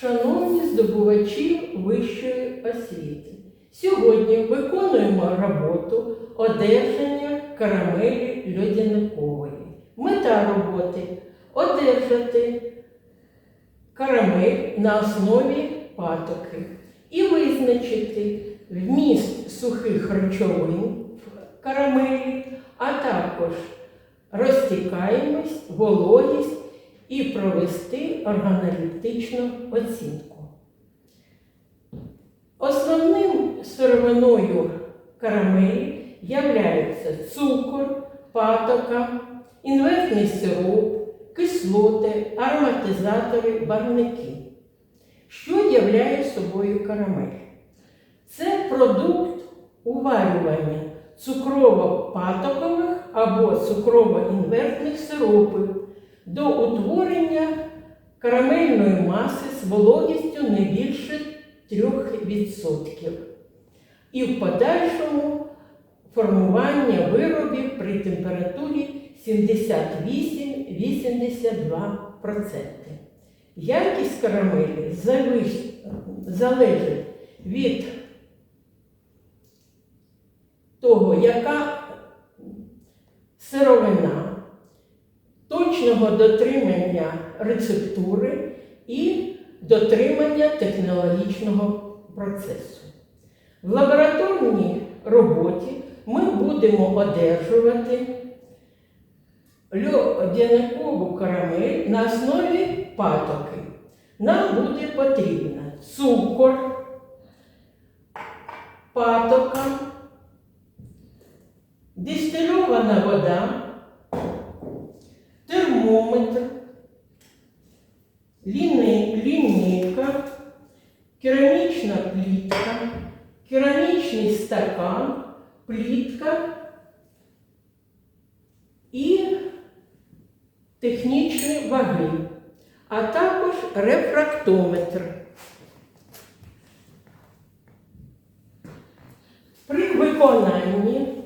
Шановні здобувачі вищої освіти, сьогодні виконуємо роботу одержання карамелі льодяникової. Мета роботи одержати карамель на основі патоки і визначити вміст сухих речовин в карамелі, а також розтікаємость, вологість і провести органолептичну оцінку. Основним сировиною карамелі являються цукор, патока, інвертний сироп, кислоти, ароматизатори, барвники. Що являє собою карамель? Це продукт уварювання цукрово-патокових або цукрово-інвертних сиропів до утворення карамельної маси з вологістю не більше 3% і в подальшому формування виробів при температурі 78-82%. Якість карамелі залежить від того, яка сировина, точного дотримання рецептури і дотримання технологічного процесу. В лабораторній роботі ми будемо одержувати льодяникову карамель на основі патоки. Нам буде потрібно цукор, патока, дистильована вода, ліни- лінійка, керамічна плітка, керамічний стакан, плітка і технічні ваги, а також рефрактометр. При виконанні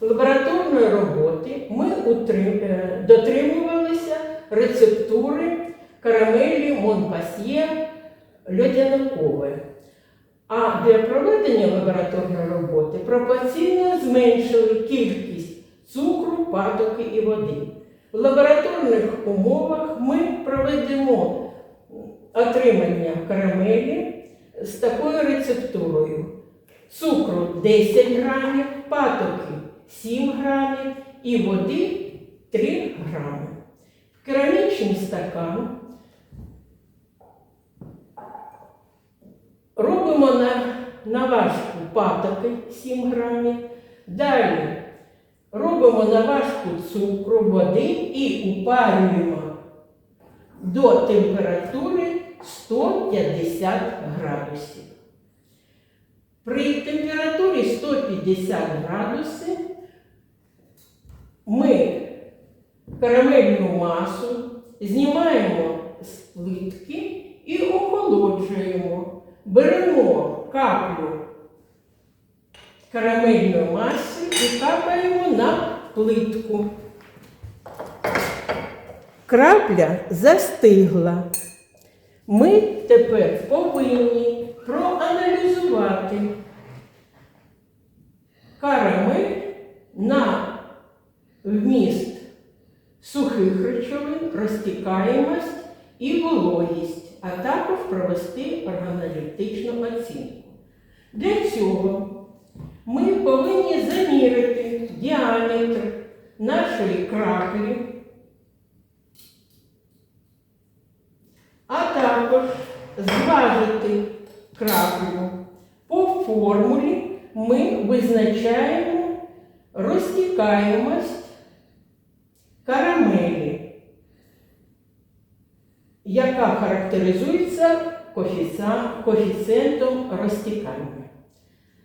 лабораторної роботи ми е, дотримувалися рецептури карамелі Монпасьє льодяникової. А для проведення лабораторної роботи пропорційно зменшили кількість цукру, патоки і води. В лабораторних умовах ми проведемо отримання карамелі з такою рецептурою. Цукру 10 грамів, патоки 7 грамів і води 3 грами. Керамічний стакан робимо на, наважку патоки 7 грамів. Далі робимо наважку цукру, води і упарюємо до температури 150 градусів. При температурі 150 градусів ми карамельну масу знімаємо з плитки і охолоджуємо. Беремо каплю карамельної маси і капаємо на плитку. Крапля застигла. Ми тепер повинні проаналізувати карамель на сухих речовин, розтікаємость і вологість, а також провести органолептичну оцінку. Для цього ми повинні заміряти діаметр нашої краплі, а також зважити краплю. По формулі ми визначаємо розтікаємость карамелі, яка характеризується коефіцієн- коефіцієнтом розтікання.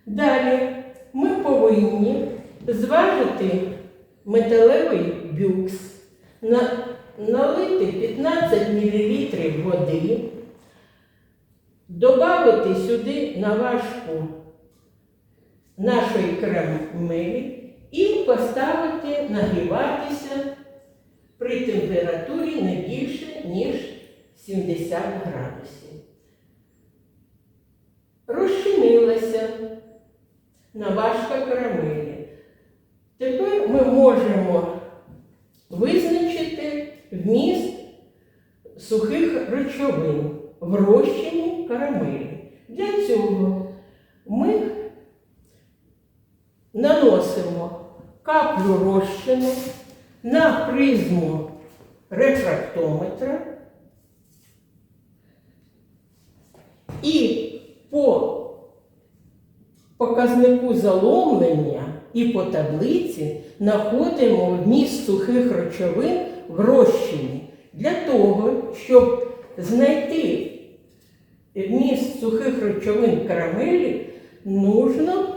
Далі ми повинні зважити металевий бюкс, налити 15 мл води, додати сюди наважку нашої карамелі і поставити нагріватися при температурі не більше, ніж 70 градусів. розчинилася наважка карамелі. Тепер ми можемо визначити вміст сухих речовин в розчині карамелі. Для цього ми наносимо каплю розчину на призму рефрактометра і по показнику заломлення і по таблиці знаходимо вміст сухих речовин в розчині. Для того, щоб знайти вміст сухих речовин карамелі, нужно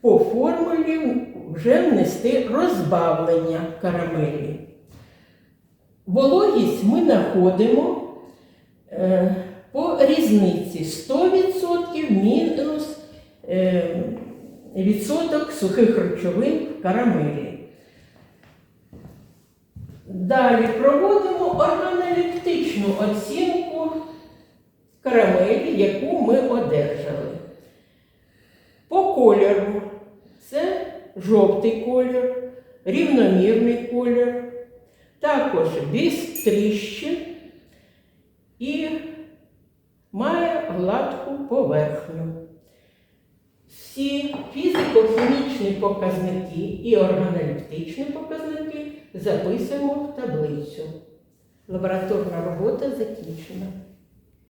по формулі вже внести розбавлення карамелі. Вологість ми знаходимо е, по різниці 100% мінус е, відсоток сухих речовин в карамелі. Далі проводимо органолептичну оцінку карамелі, яку ми одержали. По кольору жовтий колір, рівномірний колір, також без тріщин і має гладку поверхню. Всі фізико-хімічні показники і органолептичні показники записуємо в таблицю. Лабораторна робота закінчена.